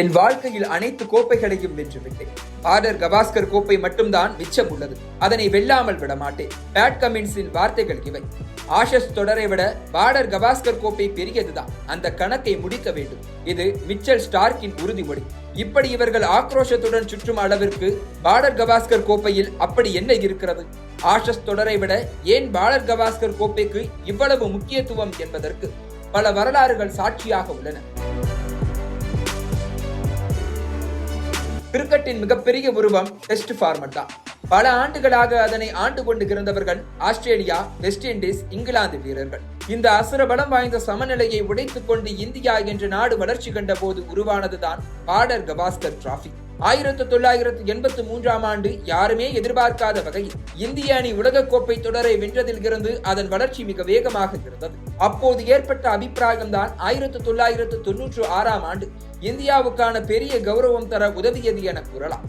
என் வாழ்க்கையில் அனைத்து கோப்பைகளையும் வென்றுவிட்டேன் ஆர்டர் கவாஸ்கர் கோப்பை மட்டும்தான் மிச்சம் உள்ளது. அதனை வெல்லாமல் விடமாட்டேன். பேட் கமின்ஸின் வார்த்தைகள் இவை. ஆஷஸ் தொடரை விட பார்டர் கவாஸ்கர் கோப்பை பெரியதுதான். அந்த கணக்கை முடிக்க வேண்டும். இது மிச்சல் ஸ்டார்க்கின் உறுதிமொழி. இப்படி இவர்கள் ஆக்ரோஷத்துடன் சுற்றும் அளவிற்கு பார்டர் கவாஸ்கர் கோப்பையில் அப்படி என்ன இருக்கிறது? ஆஷஸ் தொடரை விட ஏன் பார்டர் கவாஸ்கர் கோப்பைக்கு இவ்வளவு முக்கியத்துவம் என்பதற்கு பல வரலாறுகள் சாட்சியாக உள்ளன. கிரிக்கெட்டின் மிகப்பெரிய உருவம் டெஸ்ட் ஃபார்மட் தான். பல ஆண்டுகளாக அதனை ஆண்டு கொண்டு இருந்தவர்கள் ஆஸ்திரேலியா வெஸ்ட் இண்டீஸ் இங்கிலாந்து வீரர்கள். இந்த அசுர பலம் வாய்ந்த சமநிலையை உடைத்துக் கொண்டு இந்தியா என்ற நாடு வளர்ச்சி கண்ட போது உருவானதுதான் பாடர் கவாஸ்கர் டிராபி ஆயிரத்து தொள்ளாயிரத்து எண்பத்து மூன்றாம் ஆண்டு யாருமே எதிர்பார்க்காத வகையில் இந்திய அணி உலகக்கோப்பை தொடரை வென்றதில் இருந்து அதன் வளர்ச்சி மிக வேகமாக இருந்தது. அப்போது ஏற்பட்ட அபிப்பிராயம்தான் ஆயிரத்து தொள்ளாயிரத்து தொன்னூற்று ஆறாம் ஆண்டு இந்தியாவுக்கான பெரிய கௌரவம் தர உதவியது என கூறலாம்.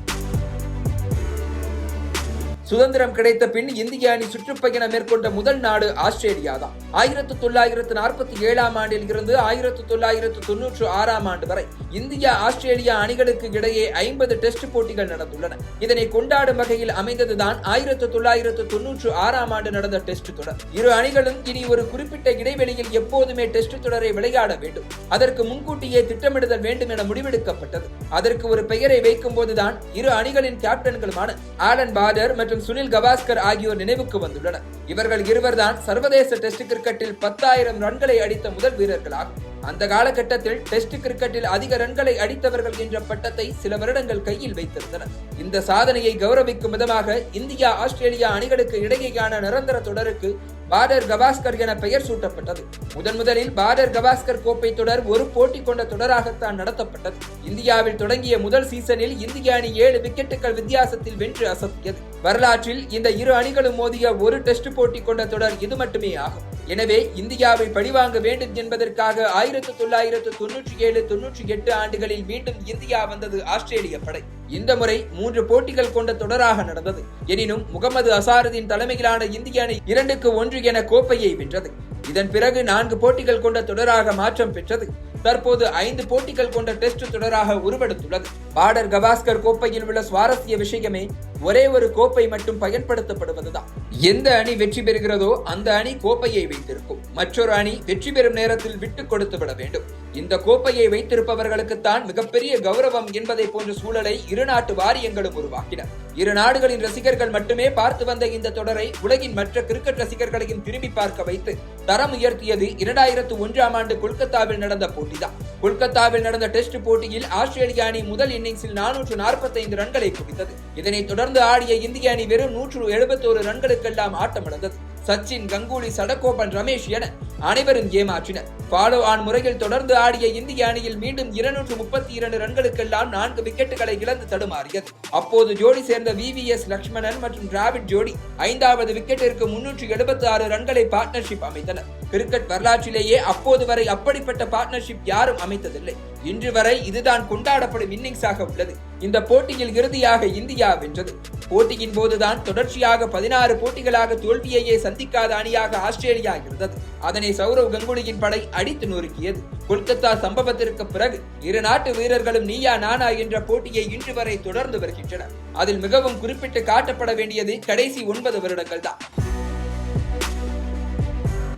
சுதந்திரம் கிடைத்த பின் இந்திய அணி சுற்றுப்பயணம் மேற்கொண்ட முதல் நாடு ஆஸ்திரேலியா தான். ஆயிரத்து தொள்ளாயிரத்து நாற்பத்தி ஏழாம் ஆண்டில் இருந்து ஆயிரத்து தொள்ளாயிரத்து தொன்னூற்று ஆறாம் ஆண்டு வரை இந்தியா ஆஸ்திரேலியா அணிகளுக்கு இடையே ஐம்பது டெஸ்ட் போட்டிகள் நடந்துள்ளன. இதனை கொண்டாடும் வகையில் அமைந்ததுதான் ஆயிரத்து தொள்ளாயிரத்து தொன்னூற்று ஆறாம் ஆண்டு நடந்த டெஸ்ட் தொடர். இரு அணிகளும் இனி ஒரு குறிப்பிட்ட இடைவெளியில் எப்போதுமே டெஸ்ட் தொடரை விளையாட வேண்டும். அதற்கு முன்கூட்டியே திட்டமிடுதல் வேண்டும் என முடிவெடுக்கப்பட்டது. அதற்கு ஒரு பெயரை வைக்கும் போதுதான் இரு அணிகளின் கேப்டன்களுமான ஆலன் பார்டர் மற்றும் சுனில் கவாஸ்கர் ஆகியோர் நினைவுக்கு வந்துள்ளனர். இவர்கள் இருவர்தான் சர்வதேச டெஸ்ட் கிரிக்கெட்டில் பத்தாயிரம் ரன்களை அடித்த முதல் வீரர்களாகும். அந்த காலகட்டத்தில் டெஸ்ட் கிரிக்கெட்டில் அதிக ரன்களை அடித்தவர்கள் என்ற பட்டத்தை சில வருடங்கள் கையில் வைத்திருந்தனர். இந்த சாதனையை கௌரவிக்கும் விதமாக இந்தியா ஆஸ்திரேலியா அணிகளுக்கு இடையேயான நிரந்தர தொடருக்கு பார்டர் கவாஸ்கர் என பெயர் சூட்டப்பட்டது. முதன் முதலில் பார்டர் கவாஸ்கர் கோப்பை தொடர் ஒரு போட்டி கொண்ட தொடராகத்தான் நடத்தப்பட்டது. இந்தியாவில் தொடங்கிய முதல் சீசனில் இந்திய அணி ஏழு விக்கெட்டுகள் வித்தியாசத்தில் வென்று அசத்தியது. வரலாற்றில் இந்த இரு அணிகளும் மோதிய ஒரு டெஸ்ட் போட்டி கொண்ட தொடர் இது மட்டுமே ஆகும். எனவே இந்தியாவை பழிவாங்க வேண்டும் என்பதற்காக ஆயிரத்தி தொள்ளாயிரத்து தொன்னூற்றி ஏழு தொன்னூற்றி எட்டு ஆண்டுகளில் மீண்டும் இந்தியா வந்தது ஆஸ்திரேலிய படை. இந்த முறை மூன்று போட்டிகள் கொண்ட தொடராக நடந்தது. எனினும் முகமது அசாருதீன் தலைமையிலான இந்திய அணி இரண்டுக்கு ஒன்று என கோப்பையை வென்றது. இதன் பிறகு நான்கு போட்டிகள் கொண்ட தொடராக மாற்றம் பெற்றது. தற்போது ஐந்து போட்டிகள் கொண்ட டெஸ்ட் தொடராக உருவெடுத்துள்ளது. பார்டர் கவாஸ்கர் கோப்பையில் உள்ள சுவாரஸ்ய விஷயமே ஒரே ஒரு கோப்பை மட்டும் பயன்படுத்தப்படுவதுதான். எந்த அணி வெற்றி பெறுகிறதோ அந்த அணி கோப்பையை வைத்திருக்கும். மற்றொரு அணி வெற்றி பெறும் நேரத்தில் விட்டுக் கொடுத்து விட வேண்டும். இந்த கோப்பையை வைத்திருப்பவர்களுக்குத்தான் மிகப்பெரிய கௌரவம் என்பதை போன்ற சூழலை இரு நாட்டு வாரியங்களும் உருவாக்கின. இரு நாடுகளின் ரசிகர்கள் மட்டுமே பார்த்து வந்த இந்த தொடரை உலகின் மற்ற கிரிக்கெட் ரசிகர்களையும் திரும்பி பார்க்க வைத்து தரம் உயர்த்தியது இரண்டாயிரத்து ஒன்றாம் ஆண்டு கொல்கத்தாவில் நடந்த போட்டிதான். கொல்கத்தாவில் நடந்த டெஸ்ட் போட்டியில் ஆஸ்திரேலிய அணி முதல் இன்னிங்ஸில் நானூற்று நாற்பத்தைந்து ரன்களை குவித்தது. இதனைத் தொடர்ந்து ஆடிய இந்திய அணி வெறும் நூற்று எழுபத்தோரு ரன்களுக்கெல்லாம் ஆட்டமிழந்தது. சச்சின் கங்குலி சடகோபன் ரமேஷ் என அனைவரும் ஏமாற்றினர். ஃபாலோ ஆன் முறையில் தொடர்ந்து ஆடிய இந்திய அணியில் மீண்டும் இருநூற்று முப்பத்தி இரண்டு ரன்களுக்கெல்லாம் நான்கு விக்கெட்டுகளை இழந்து தடுமாறியது. அப்போது ஜோடி சேர்ந்த வி வி எஸ் லக்ஷ்மணன் மற்றும் டிராவிட் ஜோடி ஐந்தாவது விக்கெட்டிற்கு முன்னூற்று எழுபத்தி ஆறு ரன்களை பார்ட்னர்ஷிப் அமைத்தனர். கிரிக்கெட் வரலாற்றிலேயே அப்போது வரை அப்படிப்பட்ட பார்ட்னர்ஷிப் யாரும் அமைத்ததில்லை. இன்று வரை இதுதான் கொண்டாடப்படும் இன்னிங்ஸாக உள்ளது. இந்த போட்டியில் இறுதியாக இந்தியா வென்றது. போட்டியின் போதுதான் தொடர்ச்சியாக பதினாறு போட்டிகளாக தோல்வியையே சந்திக்காத அணியாக ஆஸ்திரேலியா இருந்தது. அதனை சௌரவ் கங்குலியின் படை அடித்து நொறுக்கியது. கொல்கத்தா சம்பவத்திற்கு பிறகு இரு நாட்டு வீரர்களும் நீயா நானா என்ற போட்டியை இன்று வரை தொடர்ந்து வருகின்றனர். அதில் மிகவும் குறிப்பிட்டு காட்டப்பட வேண்டியது கடைசி ஒன்பது வருடங்கள் தான்.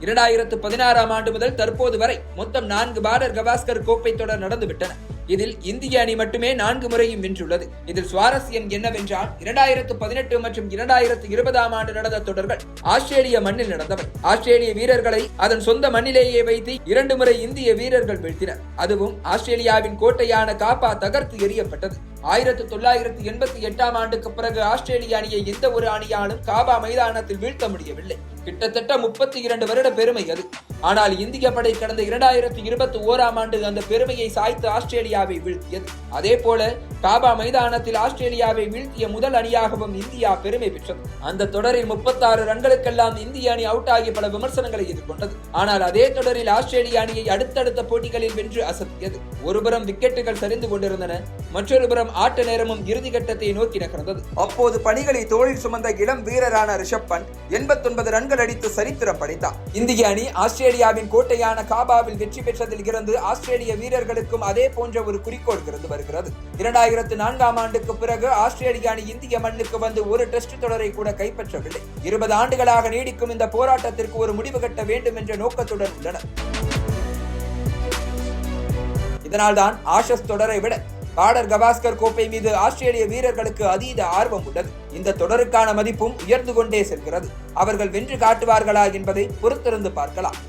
இரண்டாயிரத்து பதினாறாம் ஆண்டு முதல் தற்போது வரை மொத்தம் நான்கு பார்டர் கவாஸ்கர் கோப்பை தொடர் நடந்துவிட்டன. இதில் இந்திய அணி மட்டுமே நான்கு முறையும் வென்றுள்ளது. இதில் சுவாரஸ்யம் என்னவென்றால் இரண்டாயிரத்து பதினெட்டு மற்றும் இரண்டாயிரத்து இருபதாம் ஆண்டு நடந்த தொடர்கள் ஆஸ்திரேலிய மண்ணில் நடந்தவை. ஆஸ்திரேலிய வீரர்களை அதன் சொந்த மண்ணிலேயே வைத்து இரண்டு முறை இந்திய வீரர்கள் வீழ்த்தினர். அதுவும் ஆஸ்திரேலியாவின் கோட்டையான காப்பா தகர்த்து எறியப்பட்டது. ஆயிரத்து தொள்ளாயிரத்து எண்பத்தி எட்டாம் ஆண்டுக்கு பிறகு ஆஸ்திரேலிய அணியை எந்த ஒரு அணியாலும் காபா மைதானத்தில் வீழ்த்த முடியவில்லை. கிட்டத்தட்ட முப்பத்தி இரண்டு வருட பெருமை அது. ஆனால் இந்திய படை கடந்த இரண்டாயிரத்தி இருபத்தி ஓராம் ஆண்டு அந்த பெருமையை சாய்த்து ஆஸ்திரேலியாவை வீழ்த்தியது. அதே போல காபா மைதானத்தில் ஆஸ்திரேலியாவை வீழ்த்திய முதல் அணியாகவும் இந்தியா பெருமை பெற்றது. அந்த தொடரில் முப்பத்தாறு ரன்களுக்கெல்லாம் இந்திய அணி அவுட் ஆகிய பல விமர்சனங்களை எதிர்கொண்டது. ஆனால் அதே தொடரில் ஆஸ்திரேலிய அணியை அடுத்தடுத்த போட்டிகளில் வென்று அசத்தியது. ஒருபுறம் விக்கெட்டுகள் சரிந்து கொண்டிருந்தன மற்றொரு புறம் ஆட்ட நேரமும் இறுதி கட்டத்தை நோக்கி நகர்ந்தது. அப்போது பணிகளை தோளில் சுமந்த இளம் வீரரான ரிஷப் பண்ட் எண்பத்தொன்பது ரன்கள் அடித்து சரித்திரம் படைத்தார். இந்திய அணி ஆஸ்திரேலியாவின் கோட்டையான காபாவில் வெற்றி பெற்றதில் இருந்து ஆஸ்திரேலிய வீரர்களுக்கும் அதே போன்ற ஒரு குறிக்கோள் இருந்து வருகிறது. இரண்டாயிரத்து நான்காம் ஆண்டுக்கு பிறகு ஆஸ்திரேலிய அணி இந்திய மண்ணுக்கு வந்து ஒரு டெஸ்ட் தொடரை கூட கைப்பற்றவில்லை. இருபது ஆண்டுகளாக நீடிக்கும் இந்த போராட்டத்திற்கு ஒரு முடிவு கட்ட வேண்டும் என்ற நோக்கத்துடன் உள்ளனர். இதனால்தான் ஆஷஸ் தொடரை விட பாடர் கவாஸ்கர் கோப்பை மீது ஆஸ்திரேலிய வீரர்களுக்கு அதீத ஆர்வம் உள்ளது. இந்த தொடருக்கான மதிப்பும் உயர்ந்து கொண்டே செல்கிறது. அவர்கள் வென்று காட்டுவார்களா என்பதை பொறுத்திருந்து பார்க்கலாம்.